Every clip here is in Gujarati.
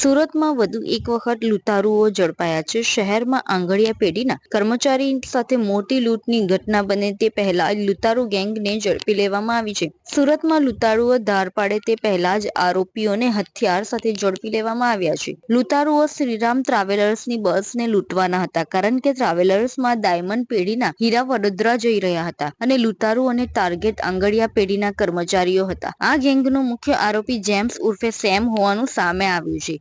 સુરતમાં વધુ એક વખત લૂંટારુઓ ઝડપાયા છે. શહેરમાં આંગળિયા પેઢીના કર્મચારી સાથે મોટી લૂંટની ઘટના બને તે પહેલા લૂંટારુ ગેંગને ઝડપી લેવામાં આવી છે. સુરતમાં લૂંટારુઓ ધાર પાડે તે પહેલા જ આરોપીઓને હથિયાર સાથે ઝડપી લેવામાં આવ્યા છે. લૂંટારુઓ શ્રીરામ ટ્રાવેલર્સની બસને લૂંટવાના હતા કારણ કે ટ્રાવેલર્સમાં ડાયમંડ પેઢીના હીરા વડોદરા જઈ રહ્યા હતા અને લૂંટારુઓને ટાર્ગેટ આંગળિયા પેઢીના કર્મચારીઓ હતા. આ ગેંગનો મુખ્ય આરોપી જેમ્સ ઉર્ફે સેમ હોવાનું સામે આવ્યું છે.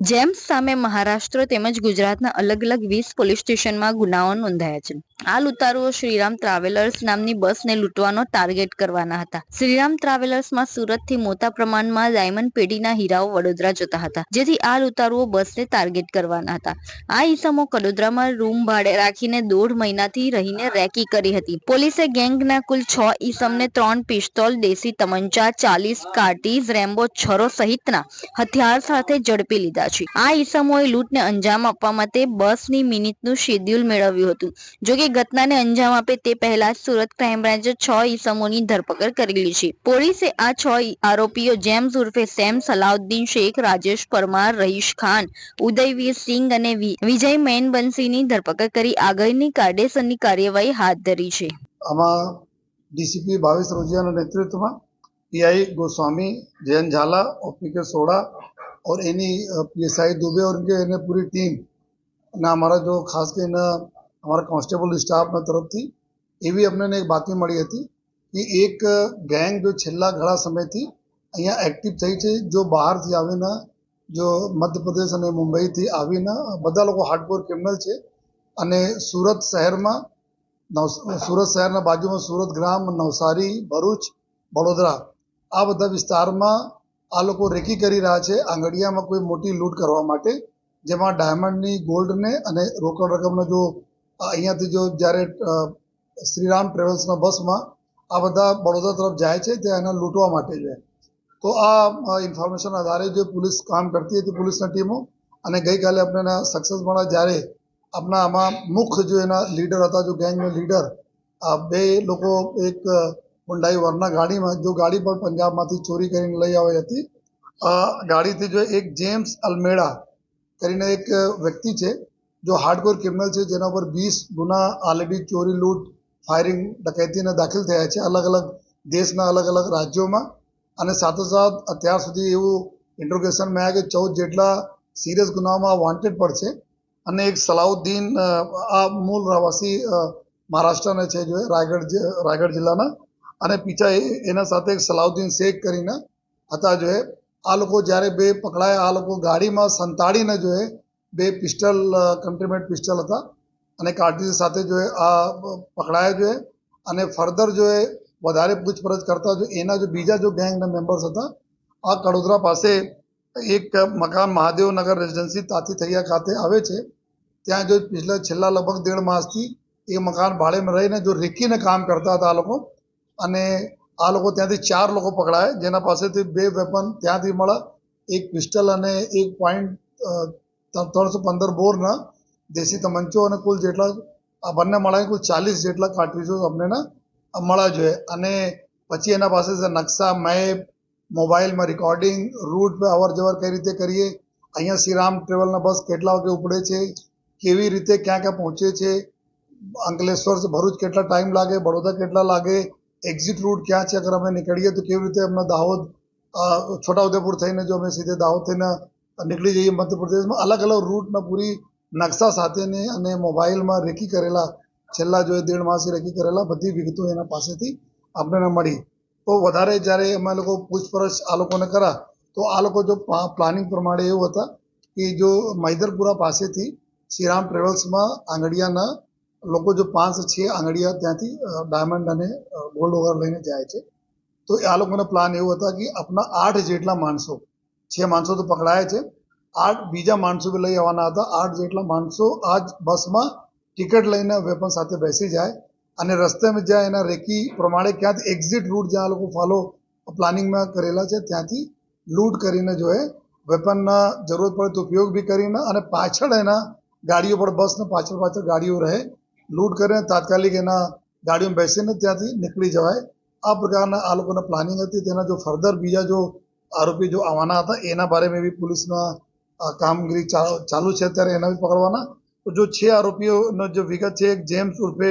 જેમ્સ સામે મહારાષ્ટ્ર તેમજ ગુજરાતના અલગ અલગ વીસ પોલીસ સ્ટેશનમાં ગુનાઓ નોંધાયા છે. આ લૂંટારુઓ શ્રીરામ ટ્રાવેલર્સ નામની બસને લૂંટવાનો ટાર્ગેટ કરવાના હતા. શ્રીરામ ટ્રાવેલર્સમાં સુરતથી મોટા પ્રમાણમાં ડાયમંડ પેઢીના હીરાઓ વડોદરા જતા હતા, જેથી આ લૂંટારુઓ બસને ટાર્ગેટ કરવાના હતા. આ ઈસમો કડોદરામાં રૂમ ભાડે રાખીને દોઢ મહિનાથી રહીને રેકી કરી હતી. પોલીસે ગેંગના કુલ છ ઈસમને ત્રણ પિસ્તોલ, દેશી તમંચા, ચાલીસ કાર્ટીઝ, રેમ્બો, છરો સહિતના હથિયાર સાથે ઝડપી લીધા રહ્યા છે આ ઈસમોએ લૂંટને અંજામ આપવા માટે બસની મિનિટનું શેડ્યુલ મેળવ્યું હતું. જોકે ઘટનાને અંજામ આપે તે પહેલા સુરત ક્રાઇમ બ્રાન્ચે છ ઈસમોની ધરપકડ કરેલી છે. પોલીસે આ છ આરોપીઓ જેમ્સ ઉર્ફે સેમ સલાઉદ્દીન શેખ, રાજેશ પરમાર, રહીશ ખાન, ઉદયવીર સિંઘ અને વિજય મેનબંસીની ધરપકડ કરી આગળની કાયદેસરની કાર્યવાહી હાથ ધરી છે. આમાં ડીસીપી ભાવેશ રોજિયાના નેતૃત્વમાં પીઆઈ ગોસ્વામી, જયંત ઝાલા ઓપીકે સોડા और एनी पीएसआई दुबे और इनके इन्हें पूरी टीम અને અમારા જો ખાસ કરીને અમારા કોન્સ્ટેબલ સ્ટાફના તરફથી એવી અમને એક બાતમી મળી હતી કે એક ગેંગ જો છેલ્લા ઘણા સમયથી અહીંયા એક્ટિવ થઈ છે જો બહારથી આવીને જો મધ્યપ્રદેશ અને મુંબઈથી આવીને બધા લોકો હાર્ડકોર ક્રિમિનલ છે અને સુરત શહેરમાં નવ સુરત શહેરના બાજુમાં સુરત ગ્રામ નવસારી ભરૂચ વડોદરા આ બધા વિસ્તારમાં આ લોકો રેકી કરી રહ્યા છે આંગડિયામાં કોઈ મોટી લૂંટ કરવા માટે, જેમાં ડાયમંડની, ગોલ્ડને અને રોકડ રકમનો જો, અહીંયાથી જો જ્યારે શ્રીરામ ટ્રેવલ્સના બસમાં આ બધા વડોદરા તરફ જાય છે, ત્યાં એને લૂંટવા માટે છે. તો આ ઇન્ફોર્મેશન આધારે જે પોલીસ કામ કરતી હતી પોલીસની ટીમો, અને ગઈકાલે આપણે સક્સેસ મળ્યા જ્યારે આપણા આમાં મુખ્ય જો એના લીડર હતા, જો ગેંગના લીડર, આ બે લોકો એક હુંડાઈ વરના ગાડીમાં, જો ગાડી પણ પંજાબમાંથી ચોરી કરીને લઈ આવી હતી. ગાડીથી જો એક જેમ્સ અલ્મેડા કરીને એક વ્યક્તિ છે, જો હાર્ડકોર ક્રિમિનલ છે, જેના પર વીસ ગુના ઓલરેડી ચોરી, લૂંટ, ફાયરિંગ, ડકૈતીને દાખલ થયા છે અલગ અલગ દેશના અલગ અલગ રાજ્યોમાં. અને સાથોસાથ અત્યાર સુધી એવું ઇન્ટ્રોગેશનમાં આવ્યા કે ચૌદ જેટલા સિરિયસ ગુનામાં વોન્ટેડ પર છે. અને એક સલાઉદ્દીન આ મૂળ રહેવાસી મહારાષ્ટ્રના છે, જો રાયગઢ રાયગઢ જિલ્લાના. અને પીછા એના સાથે સલાઉદ્દીન શેખ કરીને હતા જો આ લોકો જ્યારે બે પકડાયા, આ લોકો ગાડીમાં સંતાડીને જો બે પિસ્ટલ કન્ટ્રીમેટ પિસ્ટલ હતા. અને કાર્ટીજ સાથે જો આ પકડાયા જો અને ફર્ધર જો એ વધારે પૂછપરછ કરતા જો એના જો બીજા જો ગેંગના મેમ્બર્સ હતા, આ કડોદરા પાસે એક મકાન મહાદેવનગર રેસિડેન્સી તાતીથૈયા ખાતે આવે છે. ત્યાં જો પિછલા, છેલ્લા લગભગ દેઢ માસથી એ મકાન ભાડેમાં રહીને જો રેકીને કામ કરતા હતા આ લોકો. અને આ લોકો ત્યાંથી ચાર લોકો પકડાયા. જેના પાસેથી બે વેપન ત્યાંથી મળ્યા એક પિસ્ટલ અને એક પોઈન્ટ ત્રણસો પંદર બોરના દેશી તમંચો અને કુલ જેટલા આ બંને મળ્યા કુલ ચાલીસ જેટલા કાર્ટ્રીજો અમને મળ્યા જોઈએ. અને પછી એના પાસે નકશા મેપ મોબાઈલમાં રેકોર્ડિંગ રૂટ પર અવર જવર કઈ રીતે કરીએ, અહીંયા શ્રીરામ ટ્રેવલના બસ કેટલા વાગે ઉપડે છે, કેવી રીતે ક્યાં ક્યાં પહોંચે છે, અંકલેશ્વર ભરૂચ કેટલા ટાઈમ લાગે બડોદરા કેટલા લાગે એક્ઝિટ રૂટ ક્યાં છે? અગર અમે નીકળીએ તો કેવી રીતે અમને દાહોદ છોટાઉદેપુર થઈને જો અમે સીધે દાહોદ થઈને નીકળી જઈએ મધ્યપ્રદેશમાં, અલગ અલગ રૂટના પૂરી નકશા સાથેની અને મોબાઈલમાં રેકી કરેલા, છેલ્લા જો દેઢ માસથી રેકી કરેલા બધી વિગતો એના પાસેથી આપણને મળી. તો વધારે જ્યારે અમે લોકો પૂછપરછ આ લોકોને કરા, તો આ લોકો જો પ્લાનિંગ પ્રમાણે એવું હતા કે જો મૈદરપુરા પાસેથી શ્રીરામ ટ્રેવલ્સમાં આંગડિયાના લોકો જો પાંચ છે આંગળીયા ત્યાંથી ડાયમંડ અને ગોલ્ડ વગર લઈને જાય છે. તો આ લોકોનો પ્લાન એવો હતા કે આપણા આઠ જેટલા માણસો, છે માણસો તો પકડાયા છે. આઠ બીજા માણસો બી લઈ આવવાના હતા. આઠ જેટલા માણસો આ બસમાં ટિકિટ લઈને વેપન સાથે બેસી જાય અને રસ્તેમાં જ્યાં એના રેકી પ્રમાણે ક્યાંથી એક્ઝિટ રૂટ જ્યાં લોકો ફોલો પ્લાનિંગમાં કરેલા છે, ત્યાંથી લૂંટ કરીને જો એ વેપનના જરૂરત પડે તો ઉપયોગ બી કરીને અને પાછળ એના ગાડીઓ પર, બસને પાછળ પાછળ ગાડીઓ રહે લૂંટ કરીને તાત્કાલિક એના ગાડીમાં બેસીને ત્યાંથી નીકળી જવાય. આ પ્રકારના આ લોકોના પ્લાનિંગ હતી. તેના જો ફર્ધર બીજા જો આરોપી જો આવવાના હતા, એના બારે મેં બી પોલીસના કામગીરી ચાલુ છે અત્યારે એના બી પકડવાના. તો જો છે આરોપીઓનો જે વિગત છે, એક જેમ્સ ઉર્ફે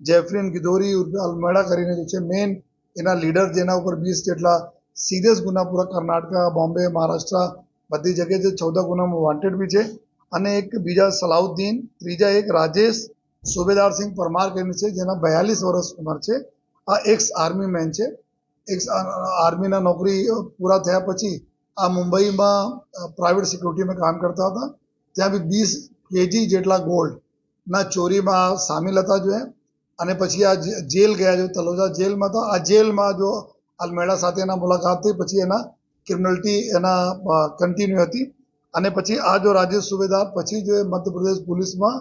જેફરીન ગિદોરી ઉર્ફે અલમેડા કરીને જે છે, મેન એના લીડર જેના ઉપર વીસ જેટલા સિરિયસ ગુના પૂરા કર્ણાટકા, બોમ્બે, મહારાષ્ટ્ર, બધી જગ્યાએ જે ચૌદ ગુનામાં વોન્ટેડ બી છે. અને એક બીજા સલાઉદ્દીન, ત્રીજા એક રાજેશ સુબેદારસિંહ પરમાર કરીને છે, જેના બયાલીસ વર્ષ ઉંમર છે. આ એક્સ આર્મી મેન છે. એક્સ આર્મીના નોકરી પૂરા થયા પછી આ મુંબઈમાં પ્રાઇવેટ સિક્યુરિટીમાં કામ કરતા હતા. ત્યાં બી વીસ કેજી જેટલા ગોલ્ડના ચોરીમાં સામેલ હતા જો અને પછી આ જેલ ગયા જો, તલોજા જેલમાં તો આ જેલમાં જો અલમેડા સાથે એના મુલાકાત થઈ, પછી એના ક્રિમિનલિટી એના કન્ટિન્યુ હતી. અને પછી આ જો રાજેશ સુબેદાર, પછી જો મધ્યપ્રદેશ પોલીસમાં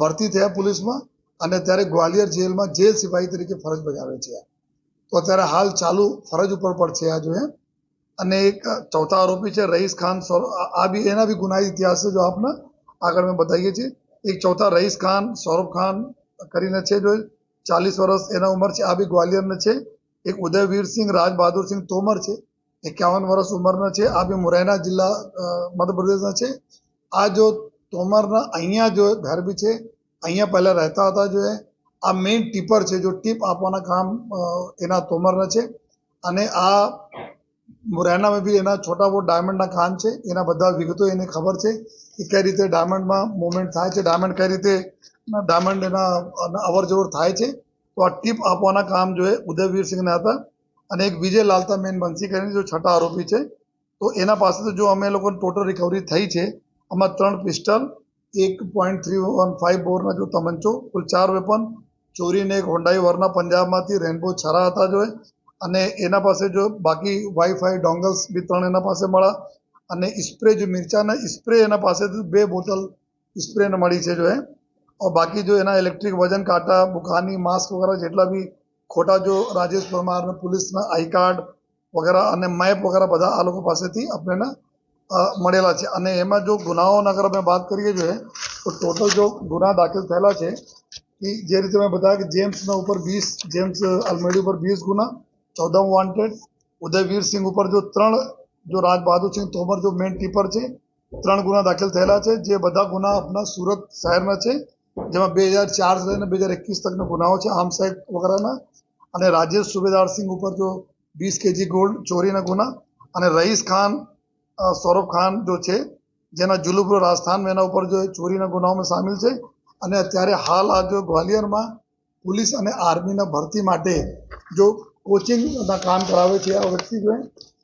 ભરતી થયા પોલીસમાં અને ત્યારે ગ્વાલિયર જેલમાં જેલ સિપાહી તરીકે ફરજ બજાવે છે. તો અત્યારે હાલ ચાલુ ફરજ ઉપર પણ છે આ જો એ અને એક ચોથા આરોપી છે રઈસ ખાન આ બી, એના બી ગુના ઇતિહાસ છે જો આપને આગળ મેં બતાવીએ છીએ. એક ચોથા રઈસ ખાન, સૌરભ ખાન કરીને છે જો ચાલીસ વર્ષ એના ઉંમર છે, આ બી ગ્વાલિયરના છે. એક ઉદયવીર સિંહ રાજ બહાદુર સિંહ તોમર છે. એકાવન વર્ષ ઉંમરના છે, આ બી મુરૈના જિલ્લા મધ્યપ્રદેશના છે. આ જો તોમરના અહીંયા જો ઘર બી છે, અહીંયા પહેલા રહેતા હતા જો એ, આ મેઇન ટીપર છે જો ટીપ આપવાના કામ એના તોમરના છે. અને આ મુરૈનામાં બી એના છોટા બહુ ડાયમંડના કામ છે, એના બધા વિગતો એને ખબર છે કે કઈ રીતે ડાયમંડમાં મુવમેન્ટ થાય છે ડાયમંડ કઈ રીતે ડાયમંડ એના અવર જવર થાય છે. તો આ ટીપ આપવાના કામ જો એ ઉદયવીર સિંહના હતા. અને એક વિજય લાલતા મેન બંસી કરીને જો છઠ્ઠા આરોપી છે, તો એના પાસેથી જો અમે લોકો ટોટલ રિકવરી થઈ છે આમાં ત્રણ પિસ્ટલ, એક પોઈન્ટ થ્રી વન ફાઇવ બોરના જો તમંચો કુલ ચાર વેપન ચોરીને એક હોન્ડાઈ વરના પંજાબમાંથી રેનબો છરા હતા જો અને એના પાસે જો બાકી વાઈફાઈ ડોંગલ્સ બી ત્રણ એના પાસે મળ્યા. અને સ્પ્રે જો મિરચાના સ્પ્રે એના પાસેથી બે બોટલ સ્પ્રેને મળી છે જો એ બાકી જો એના ઇલેક્ટ્રિક વજન કાંટા, બુખાની માસ્ક વગેરે જેટલા બી ખોટા જો રાજેશ પરમાર પોલીસના આઈ કાર્ડ વગેરે અને મેપ વગેરે બધા આ લોકો પાસેથી આપણને મળેલા છે. અને એમાં જો ગુનાઓની અગર અમે વાત કરીએ જોઈએ, તો ટોટલ જો ગુના દાખલ થયેલા છે, એ જે રીતે મેં બતાવ્યા કે જેમ્સના ઉપર વીસ, જેમ્સ અલમેડી ઉપર વીસ ગુના, ચૌદમ વોન્ટેડ ઉદયવીર સિંહ ઉપર જો ત્રણ, જો રાજ બહાદુર સિંહ તોમર જો મેન ટીપર છે, ત્રણ ગુના દાખલ થયેલા છે, જે બધા ગુના આપણા સુરત શહેરના છે, જેમાં બે હજાર ચાર લઈને બે હજાર એકવીસ તકના ગુનાઓ છે આર્મ્સ એક્ટ વગેરેના. અને રાજેશ સુબેદાર સિંહ ઉપર જો વીસ કેજી ગોલ્ડ ચોરીના ગુના, અને રઈસ ખાન સૌરભ ખાન જો છે, જેના જુલુપુર રાજસ્થાન એના ઉપર જો ચોરીના ગુનાઓમાં સામેલ છે, અને અત્યારે હાલ આ જો ગ્વાલિયરમાં પોલીસ અને આર્મીના ભરતી માટે જો કોચિંગના કામ કરાવે છે આ વ્યક્તિ જો,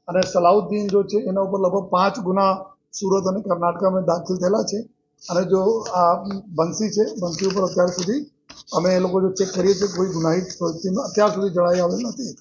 અને સલાઉદ્દીન જો છે, એના ઉપર લગભગ પાંચ ગુના સુરત અને કર્ણાટકમાં દાખલ થયેલા છે, અને જો આ બંસી છે, બંસી ઉપર અત્યાર સુધી અમે એ લોકો જો ચેક કરીએ છીએ, કોઈ ગુનાહિત અત્યાર સુધી જણાઈ આવેલ નથી.